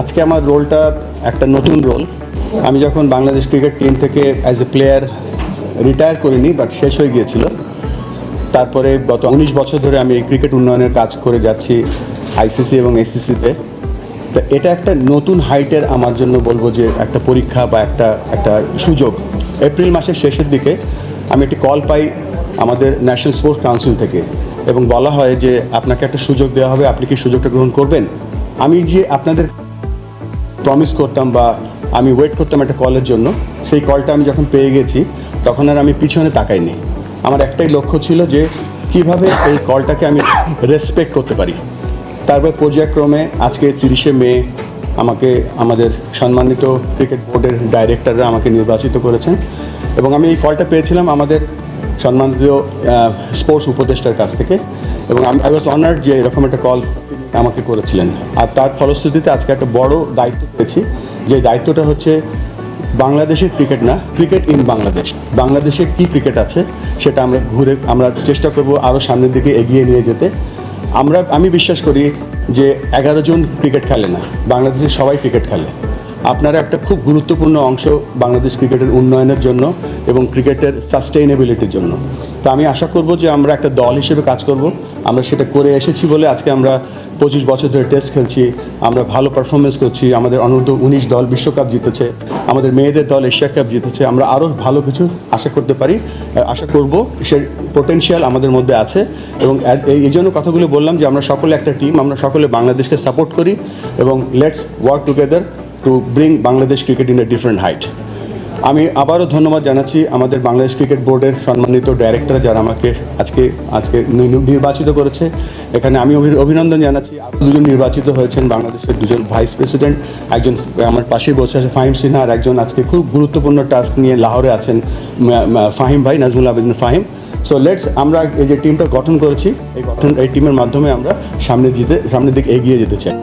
আজকে আমার রোলটা একটা নতুন রোল। আমি যখন বাংলাদেশ ক্রিকেট টিম থেকে অ্যাজ এ প্লেয়ার রিটায়ার করিনি বাট শেষ হয়ে গিয়েছিল। তারপরে গত উনিশ বছর ধরে আমি এই ক্রিকেট উন্নয়নের কাজ করে যাচ্ছি আইসিসি এবং এসসিসিতে তো। এটা একটা নতুন হাইটের আমার জন্য বলব যে একটা পরীক্ষা বা একটা একটা সুযোগ। এপ্রিল মাসের শেষের দিকে আমি একটি কল পাই আমাদের ন্যাশনাল স্পোর্টস কাউন্সিল থেকে এবং বলা হয় যে, আপনাকে একটা সুযোগ দেওয়া হবে, আপনি কি সুযোগটা গ্রহণ করবেন? আমি যে আপনাদের প্রমিস করতাম বা আমি ওয়েট করতাম একটা কলের জন্য, সেই কলটা আমি যখন পেয়ে গেছি, তখন আর আমি পিছনে তাকাইনি। আমার একটাই লক্ষ্য ছিল যে কীভাবে এই কলটাকে আমি রেসপেক্ট করতে পারি। তারপর পর্যায়ক্রমে আজকে তিরিশে মে আমাকে, আমাদের সম্মানিত ক্রিকেট বোর্ডের ডাইরেক্টররা আমাকে নির্বাচিত করেছেন এবং আমি এই কলটা পেয়েছিলাম আমাদের সম্মানিত স্পোর্টস উপদেষ্টার কাছ থেকে। এবং আই ওয়াজ অনার্ড যে এরকম একটা কল আমাকে করেছিলেন। আর তার ফলশ্রুতিতে আজকে একটা বড় দায়িত্ব পেয়েছি, যে দায়িত্বটা হচ্ছে বাংলাদেশের ক্রিকেট না ক্রিকেট ইন বাংলাদেশ বাংলাদেশে কি ক্রিকেট আছে, সেটা আমরা ঘুরে, আমরা চেষ্টা করব আরও সামনের দিকে এগিয়ে নিয়ে যেতে। আমরা, আমি বিশ্বাস করি যে এগারো জন ক্রিকেট খেলে না, বাংলাদেশের সবাই ক্রিকেট খেলে। আপনারা একটা খুব গুরুত্বপূর্ণ অংশ বাংলাদেশ ক্রিকেটের উন্নয়নের জন্য এবং ক্রিকেটের সাস্টেইনেবিলিটির জন্য। তো আমি আশা করব যে আমরা একটা দল হিসেবে কাজ করব। আমরা সেটা করে এসেছি বলে আজকে আমরা পঁচিশ বছর ধরে টেস্ট খেলছি, আমরা ভালো পারফরমেন্স করছি, আমাদের অনূর্ধ্ব উনিশ দল বিশ্বকাপ জিতেছে, আমাদের মেয়েদের দল এশিয়া কাপ জিতেছে, আমরা আরও ভালো কিছু আশা করতে পারি আশা করব, সে পোটেনশিয়াল আমাদের মধ্যে আছে এবং এই জন্য কথাগুলো বললাম যে আমরা সকলে একটা টিম আমরা সকলে বাংলাদেশকে সাপোর্ট করি এবং let's work together to bring Bangladesh cricket in a different height আমি আবারও ধন্যবাদ জানাচ্ছি আমাদের বাংলাদেশ ক্রিকেট বোর্ডের সম্মানিত ডাইরেক্টর যারা আমাকে আজকে আজকে নির্বাচিত করেছে। এখানে আমি অভিনন্দন জানাচ্ছি। দুজন নির্বাচিত হয়েছেন বাংলাদেশের দুজন ভাইস প্রেসিডেন্ট একজন আমার পাশেই বসে আছে ফাহিম সিনহা আর একজন আজকে খুব গুরুত্বপূর্ণ টাস্ক নিয়ে লাহোরে আছেন ফাহিম ভাই, নাজমুল আবেদিন ফাহিম। সো লেটস আমরা এই যে টিমটা গঠন করেছি, এই গঠন এই টিমের মাধ্যমে আমরা সামনে যেতে সামনের দিকে এগিয়ে যেতে চাই।